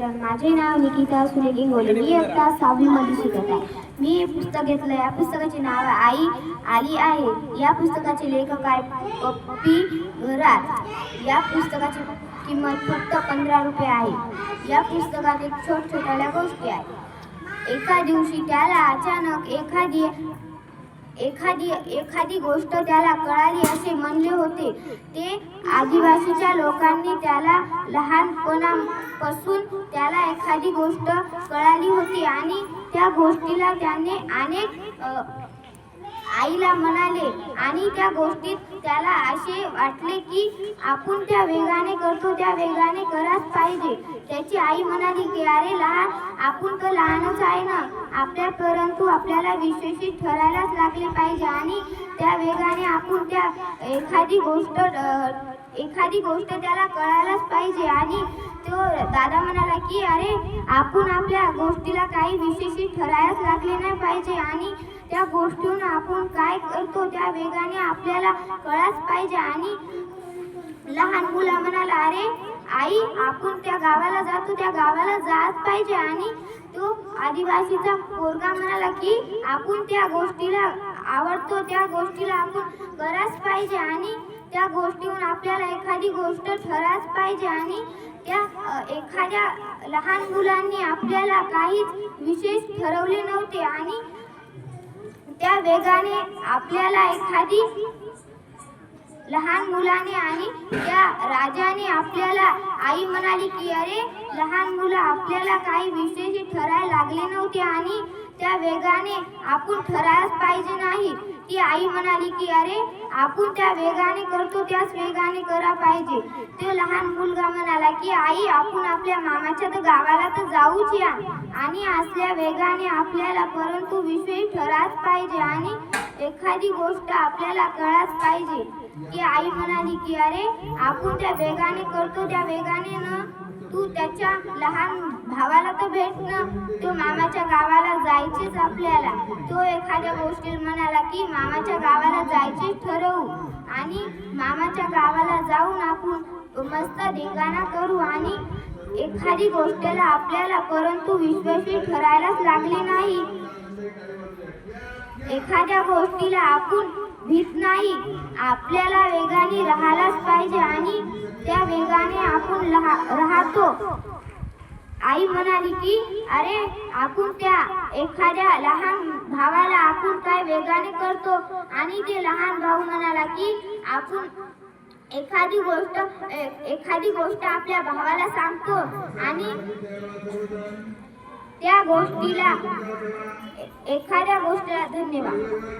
मित्र माझे नाव निकिता सुनील इंगोले. मी आता सहावीमध्ये शिकत आहे. मी हे पुस्तक घेतलं या पुस्तकाचे नाव आई आली आहे. या पुस्तकाचे लेखक आहे पप्पी घरात. या पुस्तकाची किंमत फक्त पंधरा रुपये आहे. या पुस्तकात एक छोट छोट्या गोष्टी आहेत. एका दिवशी त्याला अचानक एखादी एखादी एखादी गोष्ट त्याला कळाली असे म्हणले होते ते आदिवासीच्या लोकांनी त्याला लहानपणापासून त्याला एखादी गोष्ट कळाली होती आणि त्या गोष्टीला त्याने अनेक आईला म्हणाले आणि त्या गोष्टीत त्याला असे वाटले की आपण त्या वेगाने करतो त्या वेगाने कराच पाहिजे. त्याची आई म्हणाली की अरे लहान आपण तर लहानच आहे ना. आपल्या परंतु आपल्याला विशेषित ठरायलाच लागले पाहिजे आणि त्या वेगाने आपण त्या एखादी गोष्ट एखादी गोष्ट त्याला कळायलाच पाहिजे. आणि तो दादा म्हणाला की अरे आपण आपल्या गोष्टीला काही विशेषित ठरायलाच लागले नाही पाहिजे आणि त्या गोष्टीहून आपण काय करतो त्या वेगाने आपल्याला कळाच पाहिजे. आणि लहान मुला म्हणाला अरे आई आपण त्या गावाला जातो त्या गावाला जात पाहिजे. आणि तो आदिवासीचा पोरगा म्हणाला की आपण त्या गोष्टीला आवडतो त्या गोष्टीला आपण कराच पाहिजे. आणि त्या गोष्टीहून आपल्याला एखादी गोष्ट ठराच पाहिजे. आणि त्या एखाद्या लहान मुलांनी आपल्याला काहीच विशेष ठरवले नव्हते. आणि त्या वेगाने आपल्याला एखादी लहान मुलाने आणि त्या राजाने आपल्याला आई म्हणाली की अरे लहान मुलं आपल्याला काही विशेष ठरायला लागले नव्हते आणि त्या वेगाने आपण ठरायलाच पाहिजे नाही. ती आई म्हणाली की अरे आपण त्या वेगाने करतो त्याच वेगाने करा पाहिजे. तो लहान मुलगा म्हणाला की आई आपण आपल्या मामाच्या तर गावाला तर जाऊच या. आणि असल्या वेगाने आपल्याला परंतु विषयी ठराच पाहिजे आणि एखादी गोष्ट आपल्याला कळाच पाहिजे. की आई म्हणाली की अरे आपण त्या वेगाने करतो त्या वेगाने न तू त्याच्या लहान भावाला तर भेट ना. तो मामाच्या गावाला जायचेच आपल्याला. तो एखाद्या गोष्टी म्हणाला की मामाच्या गावाला जायचेच ठरवू आणि मामाच्या गावाला जाऊन आपण मस्त धिंगाणा करू आणि एखादी गोष्टीला आपल्याला परंतु विश्वासी ठरायलाच लागले नाही. एखाद्या गोष्टीला आपण भीत नाही. आपल्याला वेगाने राहायलाच पाहिजे आणि त्या वेगाने आपण लहा- राहतो. आई म्हणाली की अरे आपण त्या एखाद्या लहान भावाला आपण काय वेगाने करतो? आणि ते लहान भाऊ म्हणाला की आपण एखादी गोष्ट ए- एखादी गोष्ट आपल्या भावाला सांगतो आणि त्या गोष्टीला ए- एखाद्या गोष्टीला धन्यवाद.